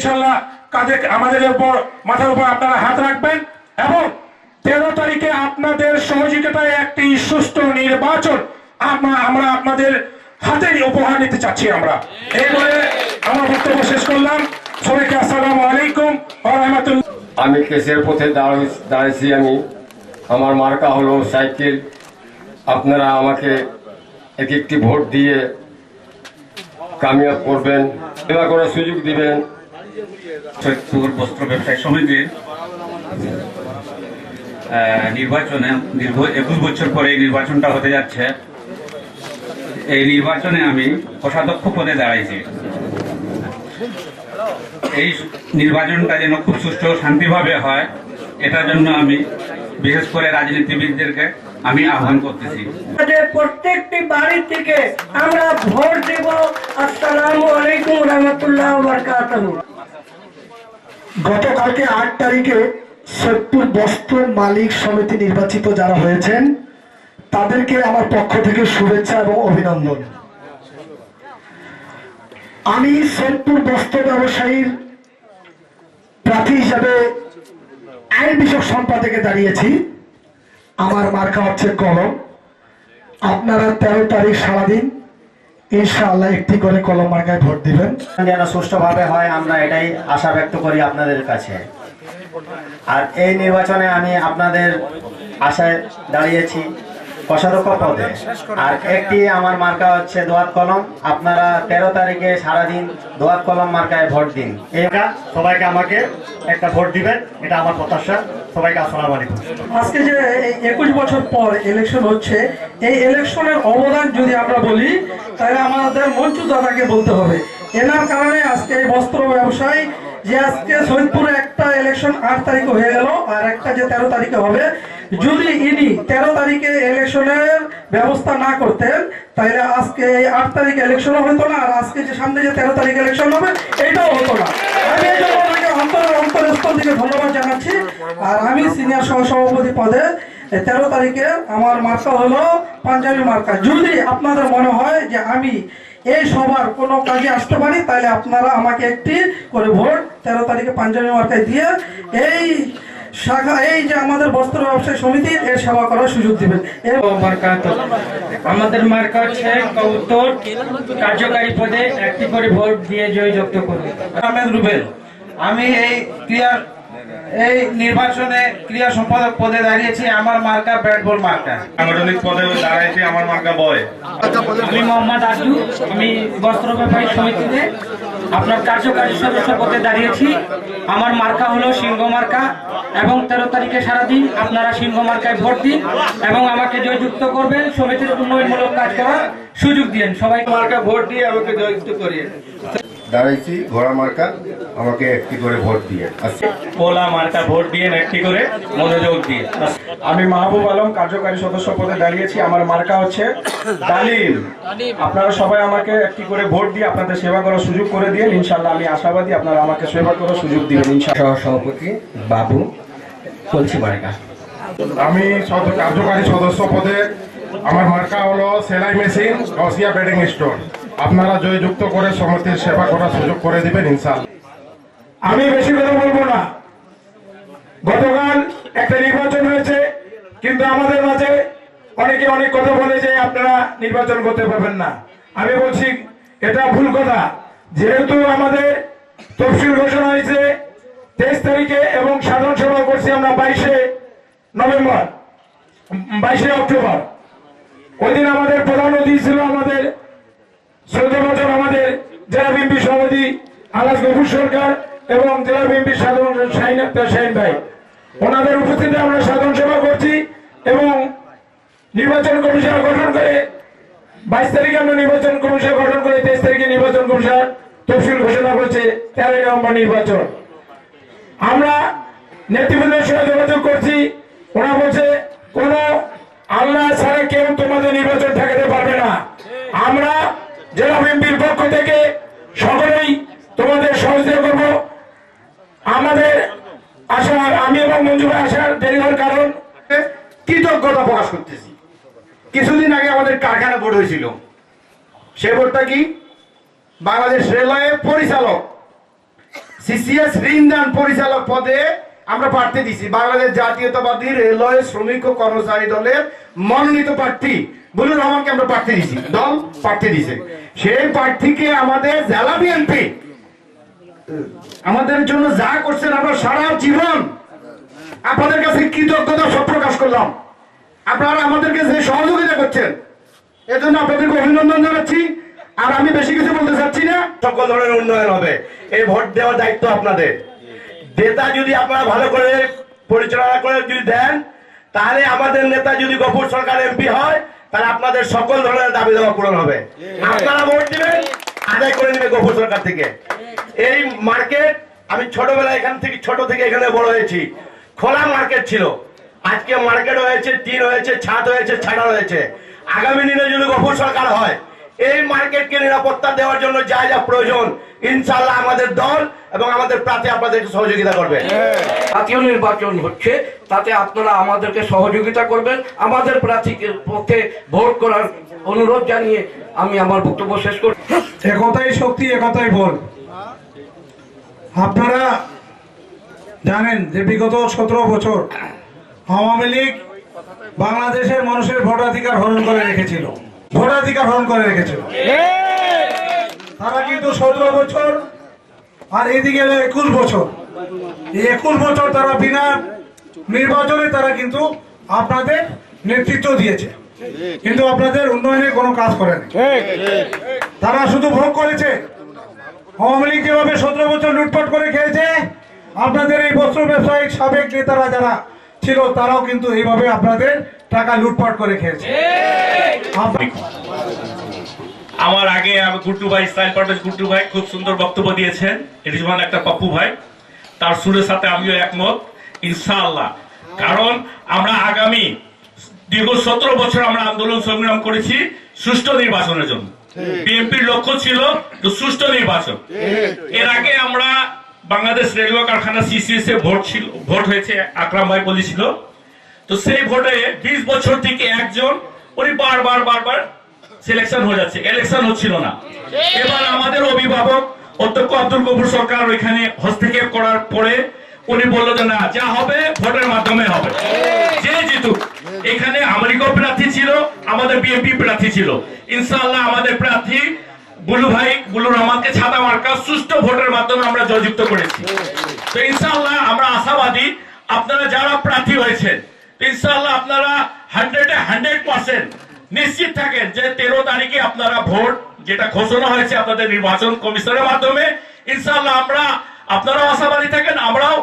ইনশাল্লাহ কাঁধে আমাদের উপর, মাথার উপর আপনারা হাত রাখবেন এবং তেরো তারিখে আপনাদের সহযোগিতায় একটি সুস্থ নির্বাচন আমরা আপনাদের হাতে উপহার নিতে চাচ্ছি আমরা। এই বলে আমার বক্তব্য শেষ করলাম। সবাইকে আসসালামু আলাইকুম রাহমাতুল্লাহ। আমি কেসের পথে দাঁড়িয়েছি আমি। আমার মার্কা হলো সাইকেল। আপনারা আমাকে এক একটি ভোট দিয়ে কামিয়াব করবেন, সেবা করার সুযোগ দিবেন। সৈয়দপুর বস্ত্র ব্যবসায়ী সমিতির নির্বাচনে দীর্ঘ একুশ বছর পরে এই নির্বাচনটা হতে যাচ্ছে। এই নির্বাচনে আমি কোষাধ্যক্ষ পদে দাঁড়াইছি। এই নির্বাচনটা যেন খুব সুষ্ঠু শান্তিভাবে হয়, এটার জন্য আমি বিশেষ করে রাজনীতিবিদদেরকে আমি আহ্বান করতেছি। প্রত্যেকটি বাড়ি থেকে আমরা ভোট দেব। আসসালামু আলাইকুম রহমতুল্লাহ গতকালকে আট তারিখে সৈয়দপুর বস্ত্র মালিক সমিতি নির্বাচিত যারা হয়েছেন, তাদেরকে আমার পক্ষ থেকে শুভেচ্ছা এবং অভিনন্দন। আমি সৈয়দপুর বস্ত্র ব্যবসায়ীর প্রার্থী হিসাবে আইন বিষয়ক সম্পাদকে দাঁড়িয়েছি। আমার মার্কা হচ্ছে কলম। আপনারা তেরো তারিখ সারাদিন ইনশাআল্লাহ একটি করে কলম মার্কায় ভোট দিবেন। যেন সুষ্ঠুভাবে হয়, আমরা এটাই আশা ব্যক্ত করি আপনাদের কাছে। আর এই নির্বাচনে আমি আপনাদের আশায় দাঁড়িয়েছি। অবদান যদি আমরা বলি, তাহলে আমাদের মঞ্চু দাদাকে বলতে হবে। এনার কারণে আজকে এই বস্ত্র ব্যবসায়ী, যে আজকে সৈয়দপুরে একটা ইলেকশন আট তারিখে হয়ে গেল, আর একটা যে তেরো তারিখে হবে যদি ইনি তেরো তারিখে ইলেকশনের ব্যবস্থা না করতেন, তাহলে আজকে এই আট তারিখে ইলেকশনও হতো না, আর আজকে যে সামনে যে তেরো তারিখে ইলেকশন হবে এইটাও হতো না। আমি এই জন্য জানাচ্ছি। আর আমি সিনিয়র পদে তেরো তারিখে আমার মার্কা হলো পাঞ্জাবি মার্কা। যদি আপনাদের মনে হয় যে আমি এই কোনো কাজে আসতে পারি আপনারা আমাকে একটি করে ভোট তেরো তারিখে পাঞ্জাবি মার্কায় দিয়ে এই শাখা এই যে আমাদের বস্ত্র ব্যবসায়ী সমিতি এর সেবা করার সুযোগ দিবেন। আমাদের মার্কা হচ্ছে কৌতর কার্যকারী পদে একটি করে ভোট দিয়ে জয় যুক্ত করবে আহমেদ রুবেল আমি এই ক্রিয়া এই নির্বাচনে ক্রিয়া সম্পাদক পদে দাঁড়িয়েছি আমার মার্কা ব্যাট বল মার্কা। সাংগঠনিক পদে দাঁড়াইছি আমার মার্কা বয়। আমি মোহাম্মদ আজু আমি বস্ত্র ব্যবসায়ী সমিতিতে আপনার কার্যকারী সদস্য পদে দাঁড়িয়েছি। আমার মার্কা হলো সিংহ মার্কা এবং তেরো তারিখে সারাদিন আপনারা সিংহ মার্কায় ভোট দিন এবং আমাকে জয়যুক্ত করবেন। সমিতির উন্নয়নমূলক কাজ করার সুযোগ দিন সবাই মার্কা ভোট দিয়ে আমাকে জয়যুক্ত করিয়ে দাঁড়াইছি ঘোড়া মার্কা আমাকে একটি করে ভোট দিয়ে। আচ্ছা। পোলা মার্কা ভোট দিয়ে একটি করে মনোযোগ দিয়ে। আমি মাহবুব আলম কার্যকারী সদস্য পদে দাঁড়িয়েছি। আমার মার্কা হচ্ছে ডালিম আপনারা সবাই আমাকে একটি করে ভোট দিয়ে আপনাদের সেবা করার সুযোগ করে দিয়ে ইনশাল্লাহ আমি আশাবাদী আপনারা আমাকে সেবা করার সুযোগ দিবেন ইনশাল্লাহ সভাপতি বাবু বলছি মার্কা। আমি কার্যকারী সদস্য পদে আমার মার্কা হলো সেলাই মেশিন, রসিয়া বেডিং স্টোর আপনারা জয়যুক্ত করে সমিতির সেবা করার সুযোগ করে দিবেন ইনশাল্লাহ আমি বেশি কথা বলব না। গতকাল একটা নির্বাচন হয়েছে, কিন্তু আমাদের মাঝে অনেকে অনেক কথা বলে যে আপনারা নির্বাচন করতে পারবেন না। আমি বলছি, এটা ভুল কথা। যেহেতু আমাদের তফসিল ঘোষণা হয়েছে, তেইশ তারিখে এবং সাধারণ সভা করছি আমরা বাইশে নভেম্বর, বাইশে অক্টোবর। ওই দিন আমাদের প্রধান অতিথি ছিল আমাদের চৌদ্দ বছর আমাদের জেলা বিএনপি সভাপতি আলাস গফুর সরকার এবং জেলা বিএনপির সাধারণ শাহিন ভাই। ওনাদের উপস্থিতিতে আমরা সাধারণ সভা করছি এবং নির্বাচন কমিশন গঠন করে বাইশ তারিখে আমরা নির্বাচন কমিশন গঠন করে তেইশ তারিখে নির্বাচন কমিশন তফসিল ঘোষণা করছে তেরোই নভেম্বর নির্বাচন। আমরা নেতৃবৃন্দের সঙ্গে যোগাযোগ করছি। ওরা বলছে, কোন আল্লাহ ছাড়া কেউ তোমাদের নির্বাচন ঠেকাতে পারবে না। আমরা জেলা বিএনপির পক্ষ থেকে সকলেই তোমাদের সহযোগিতা করব। আমাদের আশা আমি এবং মঞ্জু ভাই আসার দেরি হওয়ার কারণ কৃতজ্ঞতা প্রকাশ করতেছি। কিছুদিন আগে আমাদের কারখানা বোর্ড হয়েছিল। সে বোর্ডটা কি? বাংলাদেশ রেলওয়ে পরিচালক সিসিএস ঋণদান পরিচালক পদে আমরা প্রার্থী দিছি। বাংলাদেশ জাতীয়তাবাদী রেলওয়ে শ্রমিক ও কর্মচারী দলের মনোনীত প্রার্থী বুলুর রহমানকে আমরা প্রার্থী দিছি। দল প্রার্থী দিছে। সেই প্রার্থীকে আমাদের জেলা বিএনপি আমাদের জন্য যা করছেন আমরা সারা জীবন আপনাদের কাছে কৃতজ্ঞতা সব প্রকাশ করলাম। আপনারা আমাদেরকে যে সহযোগিতা করছেন, এজন্য আপনাদেরকে অভিনন্দন জানাচ্ছি। আর আমি বেশি কিছু বলতে চাচ্ছি না। সকল ধরনের উন্নয়ন হবে। এই ভোট দেওয়ার দায়িত্ব আপনাদের। নেতা যদি আপনারা ভালো করে পরিচালনা করে যদি দেন তাহলে আমাদের নেতা যদি গফুর সরকার এমপি হয় তাহলে আপনাদের সকল ধরনের দাবি দাবা পূরণ হবে। আপনারা ভোট দিবেন আদায় করে নেবে গফুর সরকার থেকে। এই মার্কেট আমি ছোটবেলায় এখান থেকে ছোট থেকে এখানে বড় হয়েছি। খোলা মার্কেট ছিল। আজকে মার্কেট হয়েছে টিন হয়েছে ছাদ হয়েছে ছাড়া হয়েছে আগামী দিনে যদি গফুর সরকার হয় এই মার্কেটকে নিরাপত্তা দেওয়ার জন্য যা যা প্রয়োজন ইনশাল্লাহ আমাদের দল এবং আমাদের প্রার্থী আপনাদেরকে সহযোগিতা করবে। জাতীয় নির্বাচন হচ্ছে তাতে আপনারা আমাদেরকে সহযোগিতা করবেন আমাদের প্রার্থীকে পক্ষে ভোট করার অনুরোধ জানিয়ে আমি আমার বক্তব্য শেষ করছি একতাই শক্তি একতাই বল। আপনারা জানেন যে বিগত সতেরো বছর আওয়ামী লীগ বাংলাদেশের মানুষের ভোটাধিকার হরণ করে রেখেছিল। ভোটাধিকার হরণ করে রেখেছিল তারা কিন্তু সতেরো বছর আর এদিকে একুশ বছর। এই একুশ বছর তারা বিনা নির্বাচনে তারা কিন্তু আপনাদের নেতৃত্ব দিয়েছে। কিন্তু আপনাদের উন্নয়নে কোনো কাজ করেনি। তারা শুধু ভোগ করেছে। আওয়ামী লীগ যেভাবে সতেরো বছর লুটপাট করে খেয়েছে, আপনাদের এই বস্ত্র ব্যবসায়িক সাবেক নেতারা যারা ছিল, তারাও কিন্তু এইভাবে আপনাদের টাকা লুটপাট করে খেয়েছে। আমার আগে আমি গুড্ডু ভাই স্টাইল পার্টের গুড্ডু ভাই খুব সুন্দর বক্তব্য দিয়েছেন রিজওয়ান একটা পপ্পু ভাই। তার সুরের সাথে আমিও একমত ইনশাআল্লাহ। কারণ আমরা আগামী দীর্ঘ সতেরো বছর আমরা আন্দোলন সংগ্রাম করেছি সুষ্ঠু নির্বাচনের জন্য। বিএনপির লক্ষ্য ছিল সুষ্ঠু নির্বাচন। এর আগে আমরা বাংলাদেশ রেলওয়ে কারখানা সিসিএস এ ভোট ছিল ভোট হয়েছে আকরাম ভাই বলেছিল। তো সেই ভোটে বিশ বছর থেকে একজন, উনি বারবার বারবার সিলেকশন হয়ে যাচ্ছে। ইলেকশন হচ্ছিল না। এবার আমাদের অভিভাবক অধ্যক্ষ আব্দুল কবুর সরকার ওইখানে হস্তক্ষেপ করার পরে উনি বলল যে, না, যা হবে, ভোটের মাধ্যমে হবে। যে জিতুক। এখানে আমেরিকাও প্রার্থী ছিল, আমাদের বিএনপি প্রার্থী ছিল। ইনশাআল্লাহ আমাদের প্রার্থী বুলু ভাই বুলু রহমানকে ছাতা মার্কা সুষ্ঠু ভোটের মাধ্যমে আমরা জয়যুক্ত করেছি। তো ইনশাআল্লাহ আমরা আশাবাদী, আপনারা যারা প্রার্থী হয়েছেন ইনশাআল্লাহ আপনারা হান্ড্রেডে হান্ড্রেড পার্সেন্ট নিশ্চিত থাকেন যে তেরো তারিখে আপনারা ভোট যেটা ঘোষণা হয়েছে আপনাদের নির্বাচন কমিশনের মাধ্যমে ইনশাআল্লাহ আমরা আপনারাও আশাবাদী থাকেন আমরাও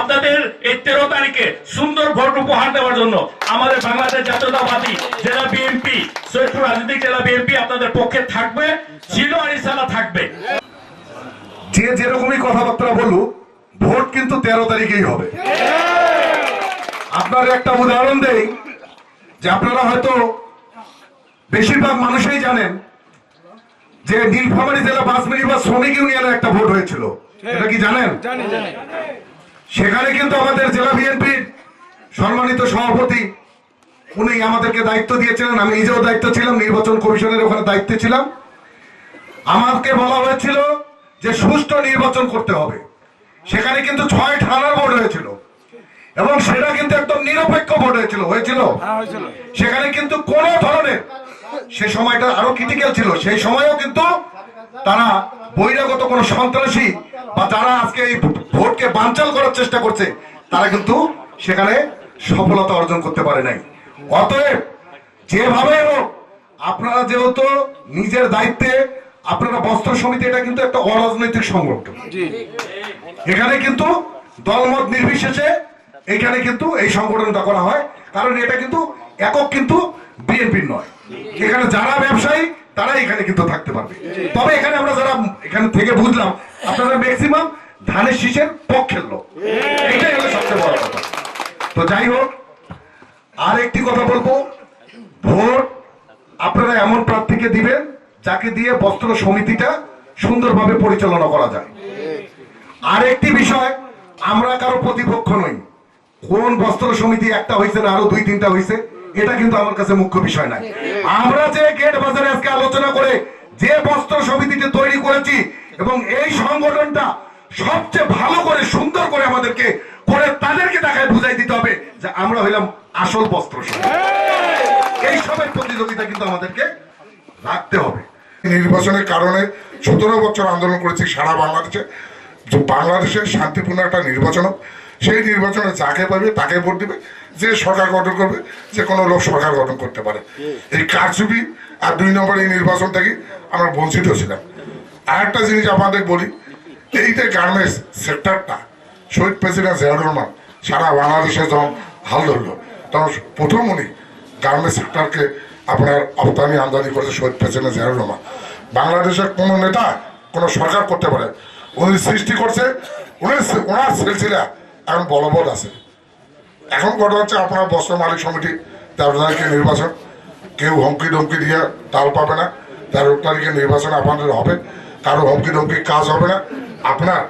আপনাদের এই তেরো তারিখে সুন্দর ভোট উপহার দেওয়ার জন্য আমাদের বাংলাদেশ জাতীয়তাবাদী জেলা বিএনপি সৈয়দপুর রাজনৈতিক জেলা বিএনপি আপনাদের পক্ষে থাকবে ছিল আর ইনশাআল্লাহ থাকবে। যে যেরকমই কথাবার্তা বলুক ভোট কিন্তু তেরো তারিখেই হবে। আপনার একটা উদাহরণ দেই যে আপনারা হয়তো বেশিরভাগ মানুষই জানেন যে নীলফামারী জেলা বাস বা শ্রমিক ইউনিয়নের একটা ভোট হয়েছিল। এটা কি জানেন? সেখানে কিন্তু আমাদের জেলা বিএনপির সম্মানিত সভাপতি উনি আমাদেরকে দায়িত্ব দিয়েছিলেন। আমি নিজেও দায়িত্ব ছিলাম নির্বাচন কমিশনের ওখানে দায়িত্বে ছিলাম। আমাকে বলা হয়েছিল যে সুষ্ঠু নির্বাচন করতে হবে। সেখানে কিন্তু ছয় থানার ভোট হয়েছিল। এবং সেটা কিন্তু একদম নিরপেক্ষ ভোট হয়েছিল। হয়েছিল। সেখানে কিন্তু কোন ধরনের সে সময়টা আরও ক্রিটিক্যাল ছিল সেই সময়ও কিন্তু তারা বহিরাগত কোন সন্ত্রাসী বা যারা আজকে এই ভোটকে বানচাল করার চেষ্টা করছে তারা কিন্তু সেখানে সফলতা অর্জন করতে পারে নাই। অতএব যেভাবে হোক আপনারা যেহেতু নিজের দায়িত্বে আপনারা বস্ত্র সমিতি এটা কিন্তু একটা অরাজনৈতিক সংগঠন। এখানে কিন্তু দলমত নির্বিশেষে এখানে কিন্তু এই সংগঠনটা করা হয়, কারণ এটা কিন্তু একক কিন্তু বিএনপির নয়। এখানে যারা ব্যবসায়ী তারা এখানে কিন্তু থাকতে পারবে। তবে এখানে আমরা যারা, এখানে থেকে বুঝলাম, আপনারা ম্যাক্সিমাম ধানের শীষের পক্ষের লোক। এটাই হলো সবচেয়ে বড় কথা। তো যাই হোক আর একটি কথা বলব, ভোট আপনারা এমন প্রার্থীকে দিবেন, যাকে দিয়ে বস্ত্র সমিতিটা সুন্দরভাবে পরিচালনা করা যায়। আর একটি বিষয়, আমরা কারও প্রতিপক্ষ নই। কোন বস্ত্র সমিতি একটা হয়েছে না, আরও দুই, তিনটা হয়েছে এটা কিন্তু আমার কাছে মুখ্য বিষয় নাই। আমরা যে গেট বাজারে আজকে আলোচনা করে যে বস্ত্র সমিতিটি তৈরি করেছি এবং এই সংগঠনটা সবচেয়ে ভালো করে, সুন্দর করে আমাদেরকে করে তাদেরকে দেখায়, বুঝাই দিতে হবে যে আমরা হইলাম আসল বস্ত্র এই সবের প্রতিযোগিতা কিন্তু আমাদেরকে রাখতে হবে। নির্বাচনের কারণে সতেরো বছর আন্দোলন করেছি সারা বাংলাদেশে। যে বাংলাদেশে শান্তিপূর্ণ একটা নির্বাচন। সেই নির্বাচনে যাকে পাবে, তাকে ভোট দিবে, যে সরকার গঠন করবে, যে কোনো লোক সরকার গঠন করতে পারে। এই কারচুপি আর দুই নম্বর এই নির্বাচন থেকে আমরা বঞ্চিত ছিলাম। আর একটা জিনিস আপনাদের বলি, এই যে গার্মেন্টস সেক্টরটা, শহীদ প্রেসিডেন্ট জিয়াউর রহমান সারা বাংলাদেশে যখন হাল ধরলো, তখন প্রথম উনি গার্মেন্টস সেক্টরকে আপনার রপ্তানি আমদানি করেছে শহীদ প্রেসিডেন্ট জিয়াউর রহমান। বাংলাদেশের কোনো নেতা কোনো সরকার করতে পারে, উনি সৃষ্টি করছে, উনি ওনার সিলসিলা এখন বলবৎ আছে। এখন কথা হচ্ছে আপনার বস্ত্র মালিক সমিতি, তেরো তারিখে নির্বাচন। কেউ হুমকি ধমকি দিয়ে তাল পাবে না, তেরো তারিখে নির্বাচন আপনাদের হবে। কারও হুমকি ধমকি কাজ হবে না। আপনার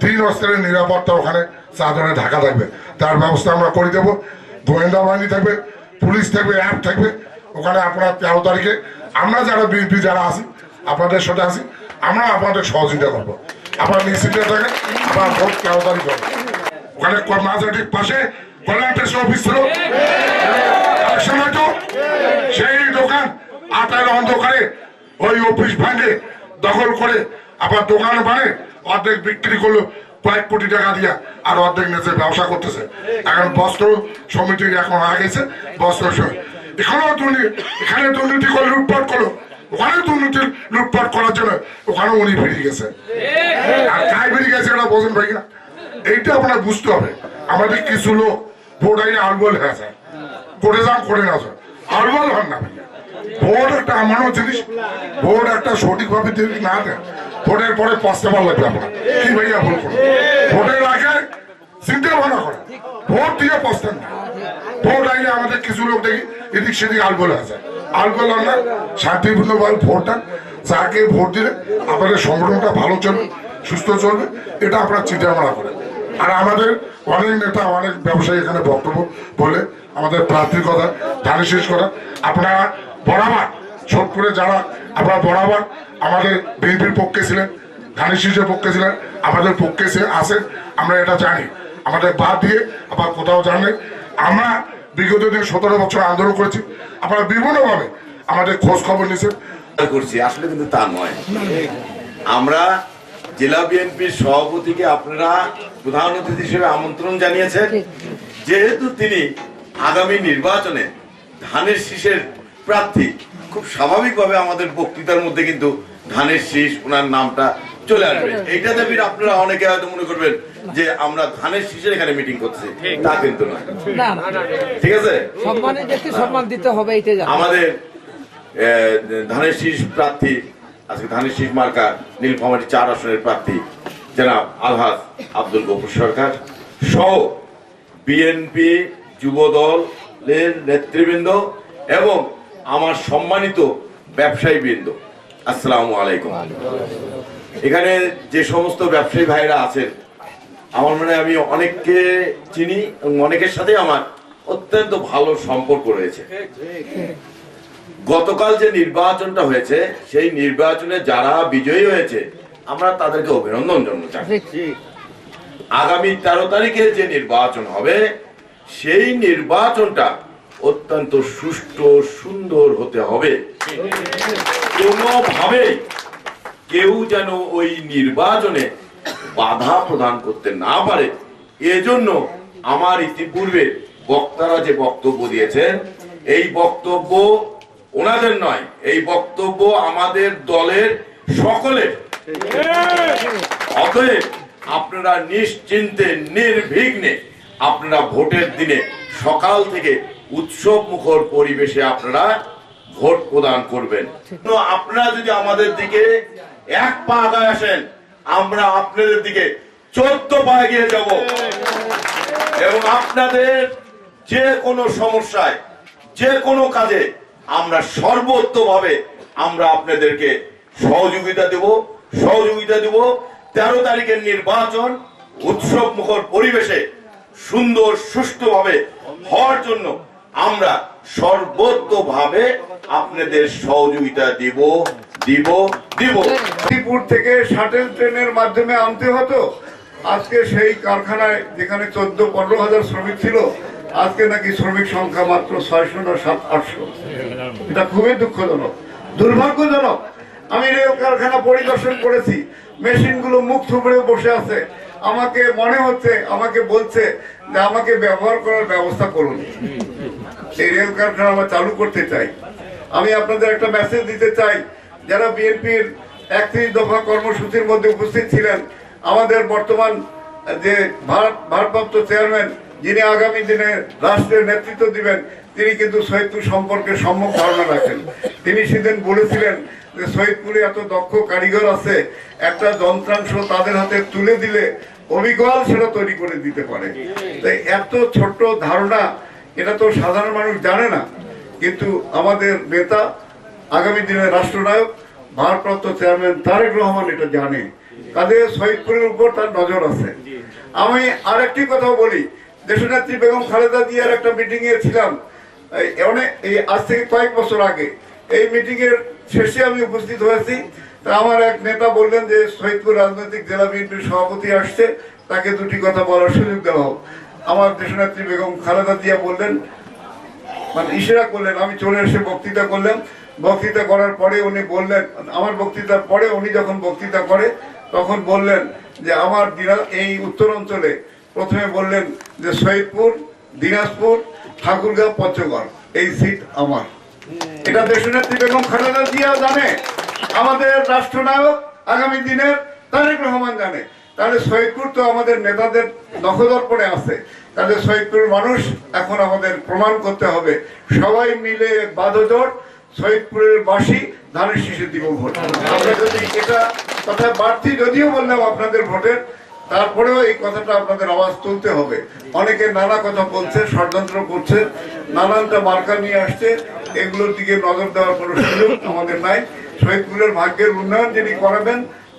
তিন অস্ত্রের নিরাপত্তা ওখানে চাদরে ঢাকা থাকবে। তার ব্যবস্থা আমরা করে দেবো। গোয়েন্দা বাহিনী থাকবে, পুলিশ থাকবে, অ্যাপ থাকবে। ওখানে আপনার তেরো তারিখে আমরা যারা বিএনপি যারা আছি, আপনাদের সাথে আছি, আমরা আপনাদের সহযোগিতা করব। আপনারা নিশ্চিন্তে থাকেন, আপনার ভোট তেরো তারিখ হবে। ওখানে মাঝাটির পাশে টেস্ট অফিস ছিল। সেই দোকান আটার অন্ধকারে ওই অফিস ভাঙে দখল করে আবার দোকান বানে অর্ধেক বিক্রি করল কয়েক কোটি টাকা দিয়া আর অর্ধেক নিচে ব্যবসা করতেছে। এখন বস্ত্র সমিতির এখন আগেছে বস্ত্র এখানেও দুর্নীতি এখানে দুর্নীতি করে লুটপাট করল। ওখানে দুর্নীতি লুটপাট করার জন্য ওখানে উনি ফিরে গেছে। আর কায় ফিরে গেছে এটা বোঝেন ভাই না এইটা আপনার বুঝতে হবে। আমাদের কিছু লোক ভোট আইনে আলবল হয়ে যায় করে যান করে না যান। আলবল হন না ভাইয়া। ভোট একটা আমারও জিনিস। ভোট একটা সঠিকভাবে যদি না দেন, ভোটের পরে পস্তে লাগবে আপনার কি ভাইয়া ভুল করুন ভোটের আগে চিন্তা ভাবনা করেন। ভোট দিয়ে পস্তেন না। ভোট আইনে আমাদের কিছু লোক দেখি, এদিক সেদিক আলবল হয়ে যায় আলবল হন না, শান্তিপূর্ণভাবে ভোট দেন। যাকে ভোট দিলে, আপনাদের সংগঠনটা ভালো চলবে, সুস্থ চলবে। এটা আপনার চিন্তা ভাবনা করেন। আর আমাদের অনেক নেতা, অনেক ব্যবসায়ী এখানে বক্তব্য বলে আমাদের প্রার্থীর কথা ধানে শেষ করা আপনারা বরাবর সোদপুরে যারা আপনারা বরাবর আমাদের বিএনপির পক্ষে ছিলেন, ধানের শীষের পক্ষে ছিলেন, আমাদের পক্ষে সে আসেন আমরা এটা জানি। আমাদের বাদ দিয়ে আবার কোথাও জানেন আমরা বিগত দিন সতেরো বছর আন্দোলন করেছি। আপনারা বিভিন্নভাবে আমাদের খোঁজ খবর নিয়েছেন করছি, আসলে কিন্তু তা নয়। আমরা জেলা বিএনপির সভাপতিকে আপনারা প্রধান অতিথি হিসেবে আমন্ত্রণ জানিয়েছেন যেহেতু তিনি আগামী নির্বাচনে ধানের শীষের প্রার্থী খুব স্বাভাবিকভাবে আমাদের বক্তৃতার মধ্যে কিন্তু ধানের শীষ ওনার নামটা চলে আসবে। এইটা দেখবেন আপনারা অনেকে হয়তো মনে করবেন যে আমরা ধানের শীষের এখানে মিটিং করছি তা কিন্তু নয়। ঠিক আছে? সম্মান দিতে হবে আমাদের ধানের শীষ প্রার্থী আজকে ধানের শীষ মার্কা নীলফামারী চার আসনের প্রার্থী জনাব আলহাজ আব্দুল গফুর সরকার সহ বিএনপি যুব দলের নেতৃবৃন্দ এবং আমার সম্মানিত ব্যবসায়ী বৃন্দ। আসসালামু আলাইকুম। এখানে যে সমস্ত ব্যবসায়ী ভাইরা আছেন, আমার মনে আমি অনেককে চিনি অনেকের সাথে আমার অত্যন্ত ভালো সম্পর্ক রয়েছে। গতকাল যে নির্বাচনটা হয়েছে, সেই নির্বাচনে যারা বিজয়ী হয়েছে আমরা তাদেরকে অভিনন্দন জানাচ্ছি আগামী তেরো তারিখে যে নির্বাচন হবে সেই নির্বাচনটা অত্যন্ত সুষ্ঠু সুন্দর হতে হবে। কোনোভাবে কেউ যেন ওই নির্বাচনে বাধা প্রদান করতে না পারে এজন্য আমার ইতিপূর্বে বক্তারা যে বক্তব্য দিয়েছেন এই বক্তব্য ওনাদের নয় এই বক্তব্য আমাদের দলের সকলের অতএব আপনারা নিশ্চিন্তে, নির্বিঘ্নে আপনারা ভোটের দিনে সকাল থেকে উৎসব মুখর পরিবেশে আপনারা ভোট প্রদান করবেন। তো আপনারা যদি আমাদের দিকে এক পা আগায় আসেন, আমরা আপনাদের দিকে চোদ্দ পা এগিয়ে যাব। এবং আপনাদের যে কোনো সমস্যায়, যে কোনো কাজে আমরা সর্বোত্তভাবে আমরা আপনাদেরকে সহযোগিতা দেব। সহযোগিতা দেব। তেরো তারিখের নির্বাচন উৎসব মুখর পরিবেশে সুন্দর, সুষ্ঠুভাবে হওয়ার জন্য আমরা সর্বোত্তভাবে আপনাদের সহযোগিতা দিব দিব দিব। ত্রিপুর থেকে শাটেল ট্রেনের মাধ্যমে আনতে হতো। আজকে সেই কারখানায় যেখানে চোদ্দ, পনেরো হাজার শ্রমিক ছিল, আজকে নাকি শ্রমিক সংখ্যা মাত্র ছয়শো না সাত আটশো। এটা খুবই দুঃখজনক, দুর্ভাগ্যজনক। আমি রেল কারখানা পরিদর্শন করেছি। মেশিনগুলো মুখ থুবড়ে বসে আছে। আমাকে মনে হচ্ছে, আমাকে বলছে যে আমাকে ব্যবহার করার ব্যবস্থা করুন। এই রেল কারখানা আমরা চালু করতে চাই। আমি আপনাদের একটা মেসেজ দিতে চাই। যারা বিএনপির একত্রিশ দফা কর্মসূচির মধ্যে উপস্থিত ছিলেন, আমাদের বর্তমান যে ভার- ভারপ্রাপ্ত চেয়ারম্যান, যিনি আগামী দিনে রাষ্ট্রের নেতৃত্ব দিবেন, তিনি কিন্তু সৈয়দপুর সম্পর্কে সম্যক ধারণা রাখেন। তিনি সেদিন বলেছিলেন সৈয়দপুরে এত দক্ষ কারিগর আছে, একটা যন্ত্রাংশ তাদের হাতে তুলে দিলে অবিকল সেটা তৈরি করে দিতে পারে। তাই এত ছোট্ট ধারণা, এটা তো সাধারণ মানুষ জানে না। কিন্তু আমাদের নেতা, আগামী দিনের রাষ্ট্রনায়ক, ভারপ্রাপ্ত চেয়ারম্যান তারেক রহমান এটা জানে। কাজে শহীদপুরের উপর তার নজর আছে। আমি আরেকটি কথা বলি, দেশনেত্রী বেগম খালেদা জিয়ার একটা মিটিং এ ছিলাম। অনেক, এই আজ থেকে কয়েক বছর আগে, এই মিটিং এর শেষে আমি উপস্থিত হয়েছি। তা আমার এক নেতা বললেন যে শহীদপুর রাজনৈতিক জেলা বিএনপির সভাপতি আসছে, তাকে দুটি কথা বলার সুযোগ দেওয়া হোক। আমার দেশনেত্রী বেগম খালেদা জিয়া বললেন মানে ইশারা করলেন, আমি চলে এসে বক্তৃতা করলাম। বক্তৃতা করার পরে উনি বললেন, আমার বক্তৃতার পরে উনি যখন বক্তৃতা করে, তখন বললেন যে, আমার দিনা- এই উত্তর অঞ্চলে প্রথমে বললেন যে, সৈয়দপুর, দিনাজপুর, ঠাকুরগাঁও, পঞ্চগড়, এই সিট আমার। এটা দেশনেত্রী বেগম খালেদা জিয়া জানে, আমাদের রাষ্ট্রনায়ক আগামী দিনের তারেক রহমান জানে। তাহলে সৈয়দপুর তো আমাদের নেতাদের নখদর্পণে আছে। তাহলে সৈয়দপুরের মানুষ এখন আমাদের প্রমাণ করতে হবে। সবাই মিলে বাধজোট সৈয়দপুরের বাসী ধানের শীষে দিব ভোট আমরা যদি এটা কথা বাড়তি যদিও বললাম আপনাদের ভোটের, তারপরেও এই কথাটা আপনাদের আওয়াজ তুলতে হবে। অনেকে নানা কথা বলছে, ষড়যন্ত্র করছে, নানানটা মার্কা নিয়ে আসছে। এগুলোর দিকে নজর দেওয়ার কোনো সুযোগ আমাদের নাই। শহীদপুরের ভাগ্যের উন্নয়ন যিনি করাবেন,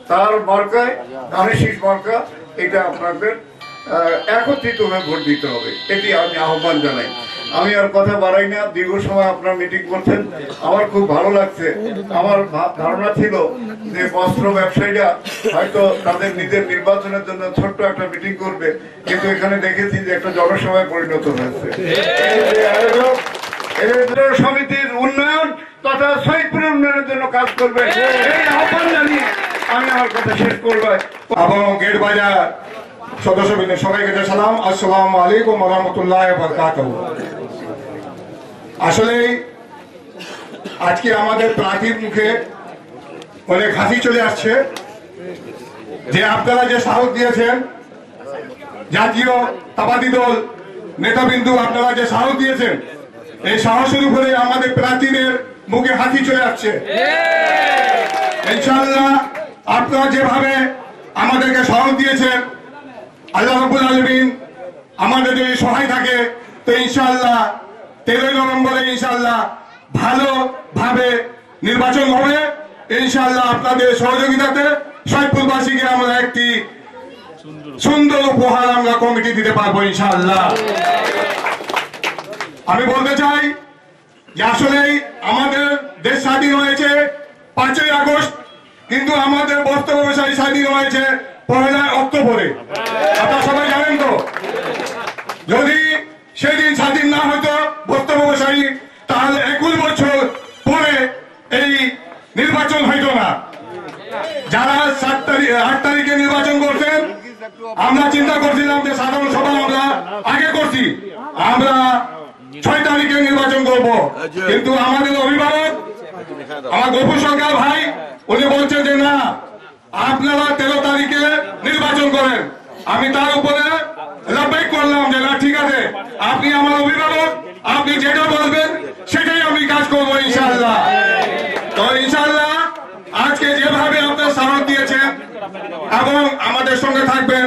তার মার্কায় ধানের মার্কা, এটা আপনাদের একত্রিত হয়ে ভোট দিতে হবে। এটি আমি আহ্বান জানাই। আমি আর কথা বাড়াই না, দীর্ঘ সময় আপনারা মিটিং করছেন। আমার খুব ভালো লাগছে। আমার ধারণা ছিল যে বস্ত্র ব্যবসায়ীরা হয়তো তাদের নিজের নির্বাচনের জন্য ছোট্ট একটা মিটিং করবে। কিন্তু এখানে দেখেছি যে একটা জনসভায় পরিণত হয়েছে। সমিতির উন্নয়ন তথা শহীদপুরের উন্নয়নের জন্য কাজ করবে। এই আহ্বান জানিয়ে আমি আমার কথা শেষ করব। এবং গেট বাজার সদস্যবৃন্দ সবাইকে সালাম। আসসালামু আলাইকুম রহমতুল্লাহ আসলে আজকে আমাদের প্রার্থীর মুখে অনেক হাসি চলে আসছে। যে আপনারা যে সাহস দিয়েছেন জাতীয় তাবাদি দল নেতাবিন্দু, আপনারা যে সাহস দিয়েছেন এই সাহসের উপরে আমাদের প্রার্থীদের মুখে হাসি চলে আসছে। ইনশাআল্লাহ আপনারা যেভাবে আমাদেরকে সাহস দিয়েছেন আল্লাহ রবুল আলমিন আমাদের যদি সহায় থাকে তো ইনশাল্লাহ তেরোই নভেম্বরে ইনশাআল্লাহ ভালোভাবে নির্বাচন হবে। ইনশাল্লাহ আপনাদের সহযোগিতাতে সৈয়দপুরবাসীকে আমরা একটি সুন্দর উপহার আমরা কমিটি দিতে পারব ইনশাআল্লাহ। আমি বলতে চাই যে আসলেই আমাদের দেশ স্বাধীন হয়েছে পাঁচই আগস্ট, কিন্তু আমাদের বস্ত্র ব্যবসায়ী স্বাধীন হয়েছে পয়লা অক্টোবরে। আপনারা সবাই জানেন তো? যদি সেদিন স্বাধীন না হতো বস্ত্র ব্যবসায়ী তাহলে একুশ বছর পরে এই নির্বাচন হইতো না। যারা সাত তারিখ, আট তারিখে নির্বাচন করছেন, আমরা চিন্তা করছিলাম যে সাধারণ সভা আমরা আগে করছি। আমরা ছয় তারিখে নির্বাচন করব। কিন্তু আমাদের অভিভাবক, আমার গফুর সরকার ভাই, উনি বলছেন যে না, আপনারা তেরো তারিখে নির্বাচন করেন। আমি তার উপরে করলাম যে না, ঠিক আছে, আপনি আমার অভিভাবক, আপনি যেটা বলবেন, সেটাই আমি কাজ করব, ইনশাআল্লাহ। তো ইনশাআল্লাহ, আজকে যেভাবে আপনার সাহস দিয়েছেন এবং আমাদের সঙ্গে থাকবেন,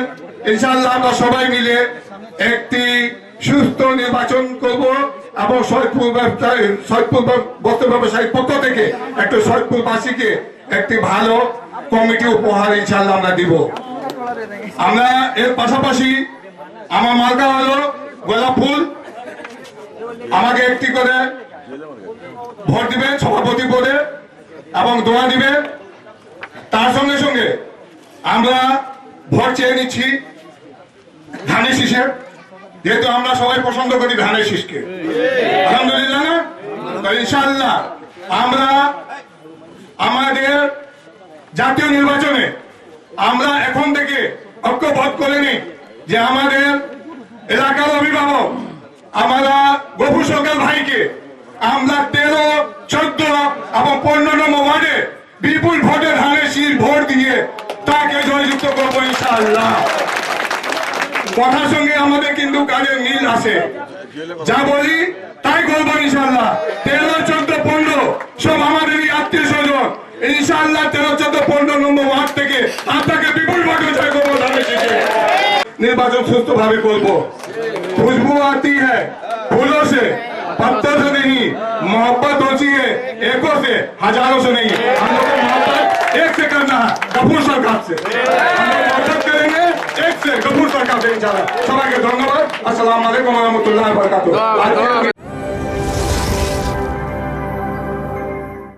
ইনশাআল্লাহ আমরা সবাই মিলে একটি সুস্থ নির্বাচন করব। এবং সৈয়দপুর ব্যবসায়ী, সৈয়দপুর বস্ত্র ব্যবসায়ীর পক্ষ থেকে একটু সৈয়দপুরবাসীকে একটি ভালো কমিটি উপহার ইনশাল্লাহ আমরা দিব। আমরা এর পাশাপাশি আমার মার্কা হলো গোলাপ ফুল। আমাকে একটি করে ভোট দিবেন সভাপতি পদে, এবং দোয়া দিবেন তার সঙ্গে সঙ্গে আমরা ভোট চেয়ে নিচ্ছি ধানের শীষের। যেহেতু আমরা সবাই পছন্দ করি ধানের শীষকে। আলহামদুলিল্লাহ না? তো ইনশাআল্লাহ আমরা আমাদের জাতীয় নির্বাচনে আমরা এখন থেকে ঐক্যবোধ করে নিই যে আমাদের এলাকার অভিভাবক, আমরা গফু সরকার ভাইকে আমরা তেরো, চোদ্দ এবং পনেরো নম্বর ওয়ার্ডে বিপুল ভোটে ধানের শীষ ভোট দিয়ে তাকে জয়যুক্ত করব ইনশাআল্লাহ। কথার সঙ্গে আমাদের কিন্তু কাজের মিল আছে যা বলি তাই করবো ইনশাল্লাহ তেরো চোদ্দ পনেরো সব আমাদেরই আত্মীয় স্বজন ইনশাল্লাহ তেরো চোদ্দ পনেরো নম্বর ওয়ার্ড থেকে আপনাকে বিপুল ভোটে জয় করবো ধানের শীষে निर्वाचन सुस्त भावे করবো खुशबू आती है फूलों से पत्थर से नहीं मोहब्बत होती है एकों से हजारों से नहीं हम लोग को मोहब्बत एक से करना है कपूर सरकार से हम लोग मोहब्बत करेंगे দেখছেন গফুর সরকার থেকে যারা সবাইকে ধন্যবাদ। আসসালামু আলাইকুম রহমতুল্লাহ বরকাত